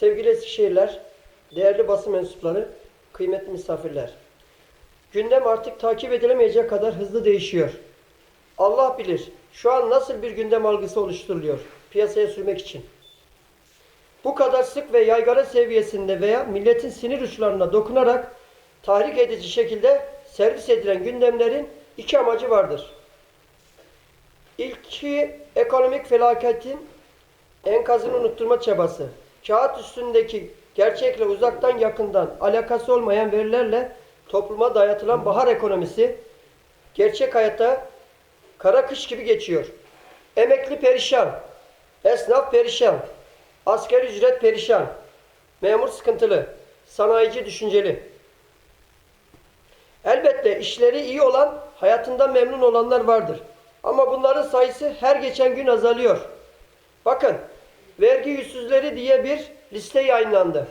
Sevgili Eskişehirler, değerli basın mensupları, kıymetli misafirler. Gündem artık takip edilemeyecek kadar hızlı değişiyor. Allah bilir şu an nasıl bir gündem algısı oluşturuluyor piyasaya sürmek için. Bu kadar sık ve yaygara seviyesinde veya milletin sinir uçlarına dokunarak tahrik edici şekilde servis edilen gündemlerin iki amacı vardır. İlki ekonomik felaketin enkazını unutturma çabası. Kağıt üstündeki gerçekle uzaktan yakından alakası olmayan verilerle topluma dayatılan bahar ekonomisi gerçek hayatta kara kış gibi geçiyor. Emekli perişan, esnaf perişan, asker ücret perişan, memur sıkıntılı, sanayici düşünceli. Elbette işleri iyi olan, hayatından memnun olanlar vardır. Ama bunların sayısı her geçen gün azalıyor. Bakın, vergi yüzsüzleri diye bir liste yayınlandı.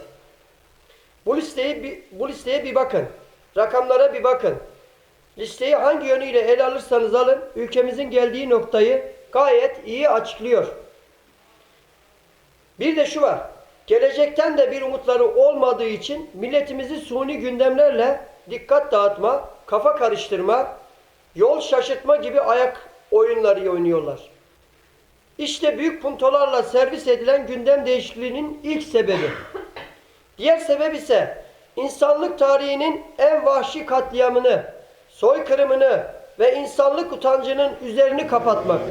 Bu listeyi bu listeye bir bakın. Rakamlara bir bakın. Listeyi hangi yönüyle ele alırsanız alın, ülkemizin geldiği noktayı gayet iyi açıklıyor. Bir de şu var. Gelecekten de bir umutları olmadığı için milletimizi suni gündemlerle dikkat dağıtma, kafa karıştırma, yol şaşırtma gibi ayak oyunları oynuyorlar. İşte büyük puntolarla servis edilen gündem değişikliğinin ilk sebebi. Diğer sebep ise insanlık tarihinin en vahşi katliamını, soykırımını ve insanlık utancının üzerini kapatmak.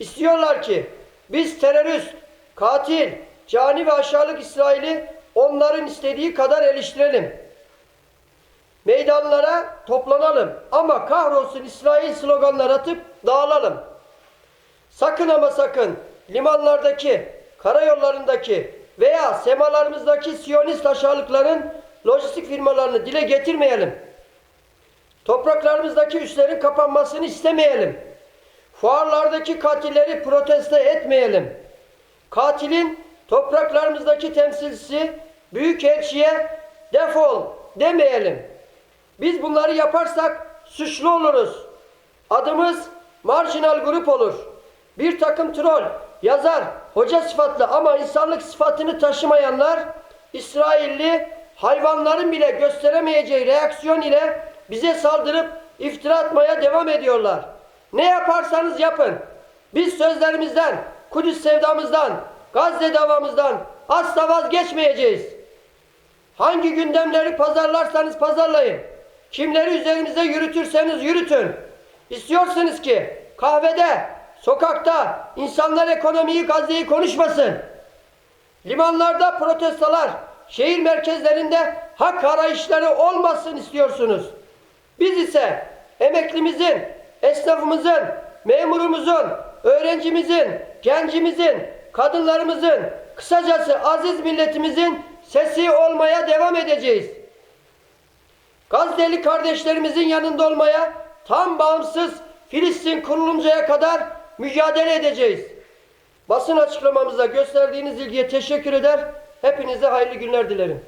İstiyorlar ki biz terörist, katil, cani ve aşağılık İsrail'i onların istediği kadar eleştirelim. Meydanlara toplanalım ama kahrolsun İsrail sloganlar atıp dağılalım. Sakın ama sakın limanlardaki, karayollarındaki veya semalarımızdaki Siyonist aşağılıkların lojistik firmalarını dile getirmeyelim. Topraklarımızdaki üslerin kapanmasını istemeyelim. Fuarlardaki katilleri protesto etmeyelim. Katilin topraklarımızdaki temsilcisi Büyükelçiye defol demeyelim. Biz bunları yaparsak suçlu oluruz. Adımız marjinal grup olur. Bir takım troll, yazar, hoca sıfatlı ama insanlık sıfatını taşımayanlar İsrailli hayvanların bile gösteremeyeceği reaksiyon ile bize saldırıp iftira atmaya devam ediyorlar. Ne yaparsanız yapın. Biz sözlerimizden, Kudüs sevdamızdan, Gazze davamızdan asla vazgeçmeyeceğiz. Hangi gündemleri pazarlarsanız pazarlayın. Kimleri üzerinize yürütürseniz yürütün. İstiyorsunuz ki kahvede, sokakta insanlar ekonomiyi, Gazze'yi konuşmasın. Limanlarda protestolar, şehir merkezlerinde hak arayışları olmasın istiyorsunuz. Biz ise emeklimizin, esnafımızın, memurumuzun, öğrencimizin, gencimizin, kadınlarımızın, kısacası aziz milletimizin sesi olmaya devam edeceğiz. Gazze'li kardeşlerimizin yanında olmaya tam bağımsız Filistin kuruluncaya kadar mücadele edeceğiz. Basın açıklamamızda gösterdiğiniz ilgiye teşekkür eder. Hepinize hayırlı günler dilerim.